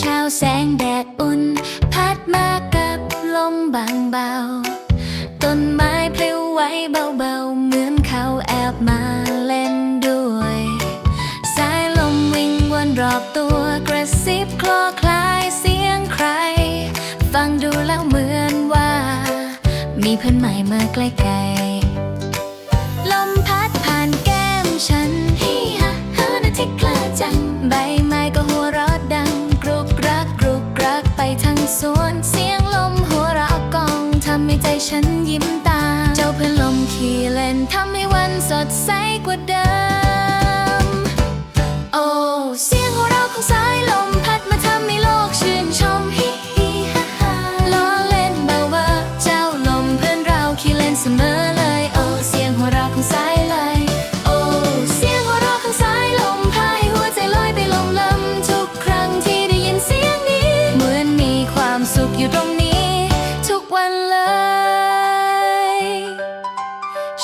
เช้าแสงแดดอุ่น พัดมากับลมบางเบา ต้นไม้ปลิวไหวเบาๆ เหมือนเขาแอบมาเล่นด้วย สายลมวิ่งวนรอบตัวกระซิบคลอคลายเสียงใคร ฟังดูแล้วเหมือนว่า มีเพื่อนใหม่มาใกล้ๆลมพัดผ่านแก้มฉัน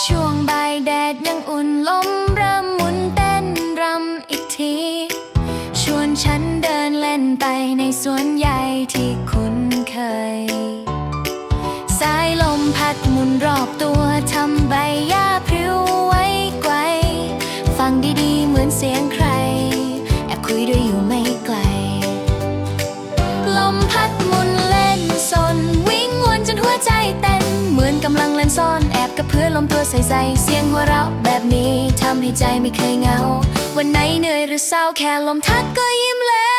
ช่วงบ่ายแดดยังอุ่นลมเริ่มหมุนเต้นรำอีกที ชวนฉันเดินเล่นไปในสวนใหญ่ที่คุ้นเคย สายลมพัดหมุนรอบตัวทำใบหญ้าพริ้วไว้ไกวฟังดีๆเหมือนเสียงใคร แอบคุยด้วยอยู่ไม่ไกล ลมพัดหมุนเล่นสนวิ่งวนจนหัวใจเต้นำลังเล่นซ่อนแอบกับเพื่อนลมตัวใสๆเสียงหัวเราะแบบนี้ทำให้ใจไม่เคยเหงา วันไหนเหนื่อยหรือเศร้าแค่ลมทักก็ยิ้มแล้ว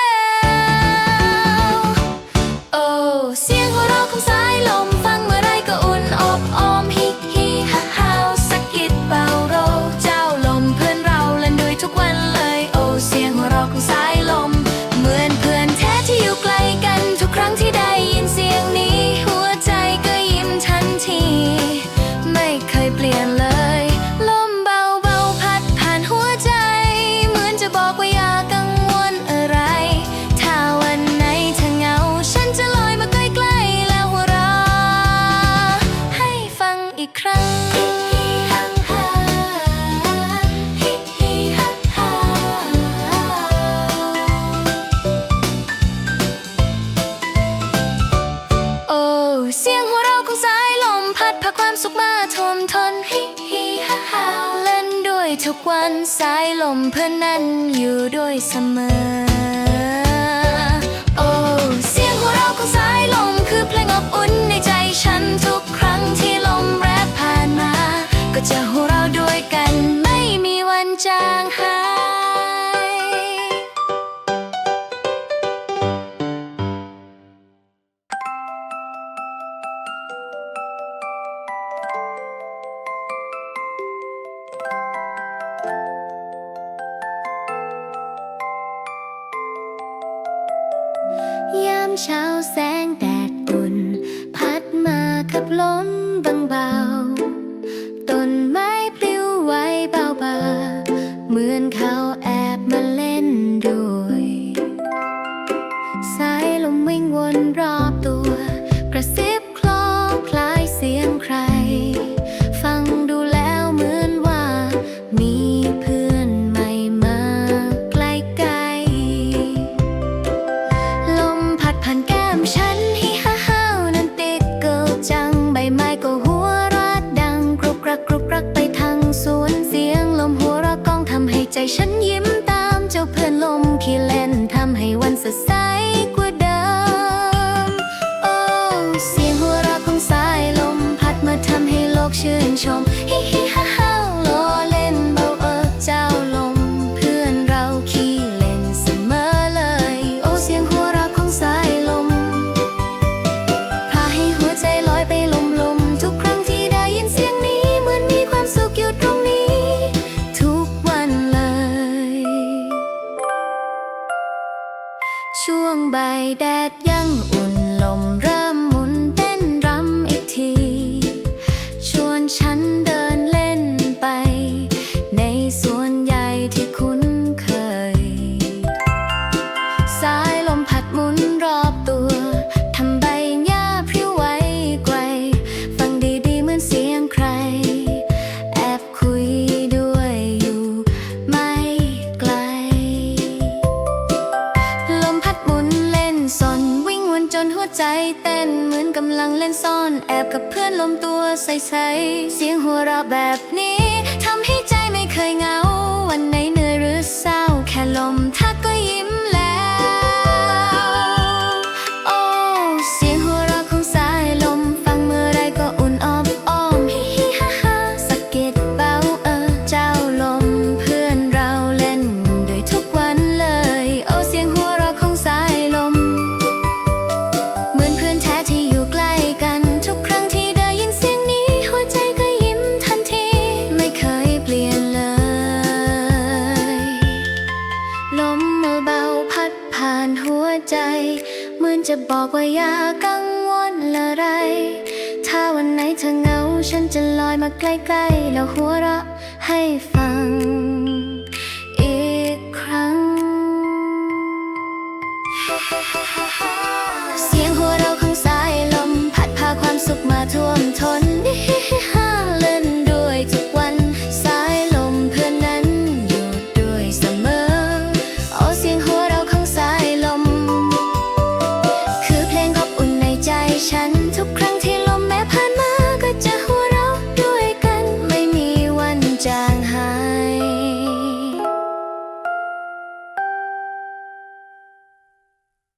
เสียงหัวเราะของสายลมพัดพาความสุขมาท่วมทนฮิฮิฮ่าฮ่าเล่นด้วยทุกวันสายลมเพื่อนนั้นอยู่ด้วยเสมอ โอ้ามเช้าแสงแดดอุ่นพัดมาขับลมบางเบาต้นไม้ปลิวไหวเบาๆเหมือนเขา ชมฮิฮิฮ่าฮ่าล้อเล่นเบาเออเจ้าลม เพื่อนเราขี่เล่นเสมอเลย โอ้เสียงหัวเราะของสายลม พาให้หัวใจลอยไปลมลมทุกครั้งที่ได้ยินเสียงนี้เหมือนมีความสุขอยู่ตรงนี้ ทุกวันเลย ช่วงบ่ายแดดยังอุ่น ลังเล่นซ่อนแอบกับเพื่อนลมตัวใสๆเสียงหัวเราะแบบนี้ทำให้ใจไม่เคยเหงา วันไหนเหนื่อยหรือเศร้าแค่ลมท อนจะบอกว่าอย่ากังวลอะไร ถ้าวันไหนเธอเหงา ฉันจะลอยมาใกล้ๆ แล้วหัวเราะให้ฟัง ฉัน